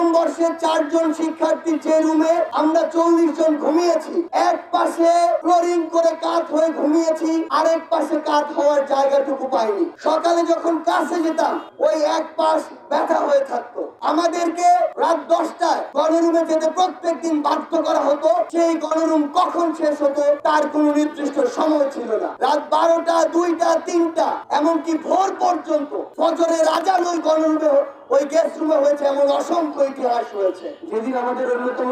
প্রথম বর্ষে চারজন শিক্ষার্থী যে রুমে আমরা চল্লিশ জন ঘুমিয়েছি, এক পাশে ফ্লোরিং করে কাত হয়ে ঘুমিয়েছি, আরেক পাশে কাত হওয়ার জায়গাটুকু পাইনি। সকালে যখন কাছে যেতাম, ওই এক পাশ ব্যথা হয়ে থাকতো। আমাদেরকে রাত দশটায় গণরুমে যেতে প্রত্যেক দিন বাধ্য করা হতো, সেই গণরুম কখন শেষ হতো তার কোনো নির্দিষ্ট সময় ছিল না। রাত বারোটা, দুইটা, তিনটা, এমনকি ভোর পর্যন্ত ফজরের আজান ওই গণরুমে ওই হয়েছে, এমন অসংখ্য ইতিহাস যেদিন আমাদের অন্যতম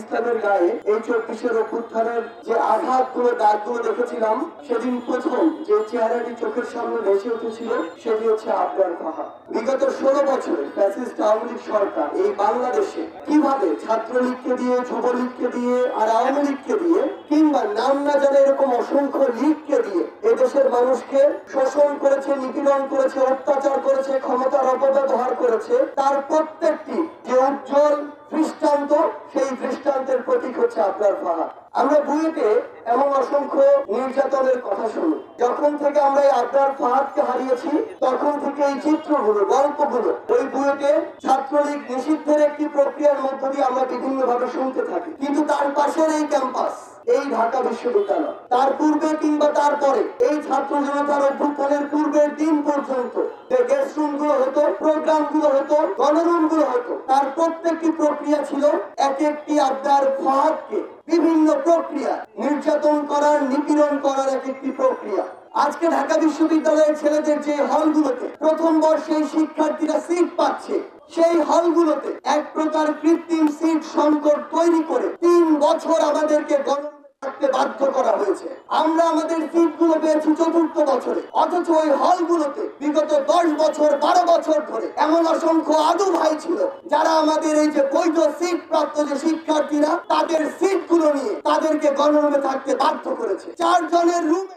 ইসলামের গায়ে, এই চব্বিশের অভ্যুত্থানের যে আঘাতগুলো দাগগুলো দেখেছিলাম, সেদিন প্রথম যে চেহারাটি চোখের সামনে ভেসে উঠেছিল, সেটি হচ্ছে আবদার ফাহা বিগত ষোলো বছরে ফ্যাসিস্ট আওয়ামী লীগ সরকার এই বাংলাদেশে কীভাবে ছাত্রলীগকে দিয়ে, যুবলীগকে দিয়ে আর আওয়ামী লীগকে দিয়ে, কিংবা নাম না জানা এরকম অসংখ্য লীগকে দিয়ে এদেশের মানুষকে শোষণ করেছে নিপীড়ন করেছে অত্যাচার করেছে ক্ষমতার অপব্যবহার করেছে। তার প্রত্যেকটি উজ্জ্বল দৃষ্টান্ত, সেই দৃষ্টান্তের প্রতীক হচ্ছে আপনার ফাহাদ আমরা বুয়েটে এমন অসংখ্য নির্যাতনের কথা শুনি। যখন থেকে আমরা এই আবরার ফাহাদকে হারিয়েছি, তখন থেকে এই চিত্রগুলো, গল্পগুলো, ওই বুয়েটে ছাত্রলীগ নিষিদ্ধের একটি প্রক্রিয়ার মধ্য দিয়ে আমরা বিভিন্ন ভাবে শুনতে থাকি। কিন্তু তার পাশের এই ক্যাম্পাস, এই ঢাকা বিশ্ববিদ্যালয়, তার পূর্বে কিংবা তারপরে এই ছাত্র জনতার অভ্যুত্থানের পূর্বের দিন পর্যন্ত, যে গেস্ট রুমগুলো হতো প্রোগ্রামগুলো হতো, গণরুমগুলো হতো তার প্রত্যেকটি প্রক্রিয়া ছিল এক একটি আবদার ফাঁদকে বিভিন্ন প্রক্রিয়া, নির্যাতন করার, নিপীড়ন করার এক একটি প্রক্রিয়া। আজকে ঢাকা বিশ্ববিদ্যালয়ের ছেলেদের যে হলগুলোতে প্রথম বর্ষে শিক্ষার্থীরা সিট পাচ্ছে, সেই হলগুলোতে এক প্রকার কৃত্রিম সিট সংকট তৈরি করে তিন বছর আমাদেরকে গণনা থাকতে বাধ্য করা হয়েছে। আমরা আমাদের সিটগুলো পেয়েছি চতুর্থ বছরে। অথচ ওই হলগুলোতে বিগত দশ বছর, বারো বছর ধরে এমন অসংখ্য আদু ভাই ছিল, যারা আমাদের এই যে বৈধ সিট প্রাপ্ত যে শিক্ষার্থীরা, তাদের সিটগুলো নিয়ে তাদেরকে গণরুমে থাকতে বাধ্য করেছে। চারজনের রুমে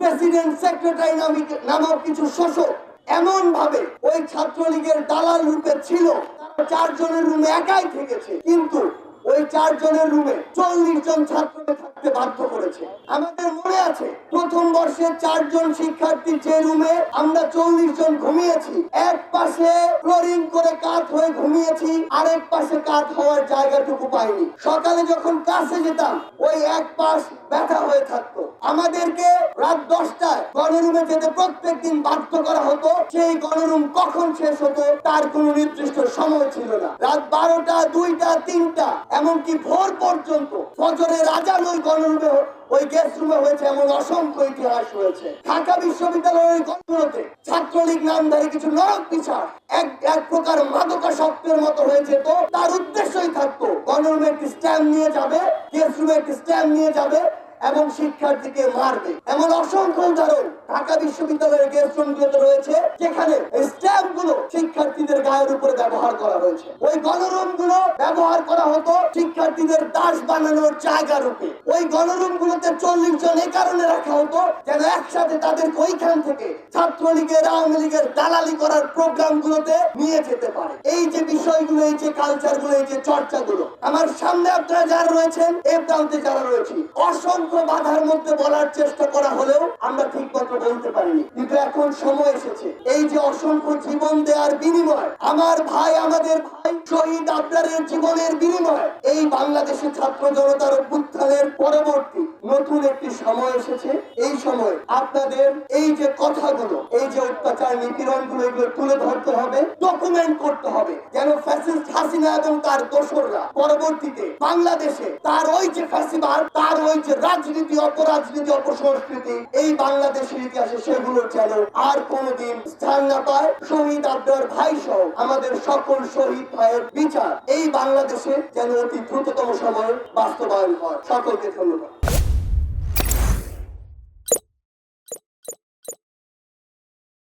প্রেসিডেন্ট সেক্রেটারি নামক কিছু শোষক এমন ভাবে ওই ছাত্রলীগের দালাল রূপে ছিল। চারজনের রুমে একাই থেকেছে। কিন্তু ওই চারজনের রুমে চল্লিশ জন ছাত্রকে থাকতে বাধ্য করেছে। আমাদের মনে আছে, প্রথম বর্ষে চারজন শিক্ষার্থী যে রুমে আমরা চল্লিশ জন ঘুমিয়েছি, এক পাশে ফ্লোরিং করে কাত হয়ে ঘুমিয়েছি, আরেক পাশে কাত হওয়ার জায়গাটুকু পাইনি। সকালে যখন কাছে যেতাম, ওই এক পাশ ব্যথা হয়ে থাকতো। আমাদেরকে রাত দশটায় গণরুমে যেতে প্রত্যেক দিন বাধ্য করা হতো, সেই গণরুম কখন শেষ হতো, তার কোনো নির্দিষ্ট সময় ছিল না। রাত বারোটা, দুইটা, তিনটা এমনকি ভোর পর্যন্ত ফজরের আজান ওই গণরুমে ওই গেস্ট রুমে হয়েছে এমন অসংখ্য ইতিহাস হয়েছে ঢাকা বিশ্ববিদ্যালয়ের গণনাতে ছাত্রলীগ নামধারী কিছু নরক বিচার এক এক প্রকার মাদকাসক্তের মতো হয়েছে। তো তার উদ্দেশ্যই থাকতো, গণরুমে একটি স্ট্যাম্প নিয়ে যাবে গেস্ট রুমে একটি স্ট্যাম্প নিয়ে যাবে এবং শিক্ষার্থীকে মারবে। এমন অসংখ্য উদাহরণ ঢাকা বিশ্ববিদ্যালয়ের গেস্ট রয়েছে, যেখানে স্ট্যাম্পগুলো শিক্ষার্থীদের গায়ের উপরে ব্যবহার করা হয়েছে। ওই গণরুমগুলো ব্যবহার করা হতো শিক্ষার্থীদের দাস বানানোর জায়গা রূপে। ওই গণরুম গুলোতে চল্লিশ জন এই কারণে রাখা হতো যেন একসাথে তাদেরকে ওইখান থেকে ছাত্রলীগের, আওয়ামী লীগের দালালি করার প্রোগ্রাম গুলোতে নিয়ে যেতে পারে। এই যে বিষয়গুলো, এই যে কালচারগুলো এই যে চর্চাগুলো, আমার সামনে আপনারা যারা রয়েছেন, এ প্রান্তে যারা রয়েছে, অসংখ্য বাধার মধ্যে বলার চেষ্টা করা হলেও আমরা ঠিক মতো বলতে পারিনি। কিন্তু এখন সময় এসেছে। এই যে অসংখ্য জীবন দেওয়ার বিনিময়, আমার ভাই, আমাদের ভাই শহীদ আপনাদের জীবনের বিনিময়, এই বাংলাদেশের ছাত্র জনতার অভ্যুত্থানের পরবর্তী নতুন একটি সময় এসেছে। সময় আপনাদের এই যে কথাগুলো, এই যে অত্যাচার নিপীড়নগুলো এগুলো তুলে ধরতে হবে ডকুমেন্ট করতে হবে যেন ফ্যাসিস্ট হাসিনা এবং তার দোসররা পরবর্তীতে বাংলাদেশে তার ওই যে ফ্যাসিবাদ, তার ওই যে রাজনীতি, অপরাজনীতি, অপসংস্কৃতি, এই বাংলাদেশের ইতিহাসে সেগুলো যেন আর কোনোদিন স্থান না পায়। শহীদ আব্দুর ভাই সহ আমাদের সকল শহীদ ভাইয়ের বিচার এই বাংলাদেশে যেন অতি দ্রুততম সময়ে বাস্তবায়ন হয়। সকলকে ধন্যবাদ।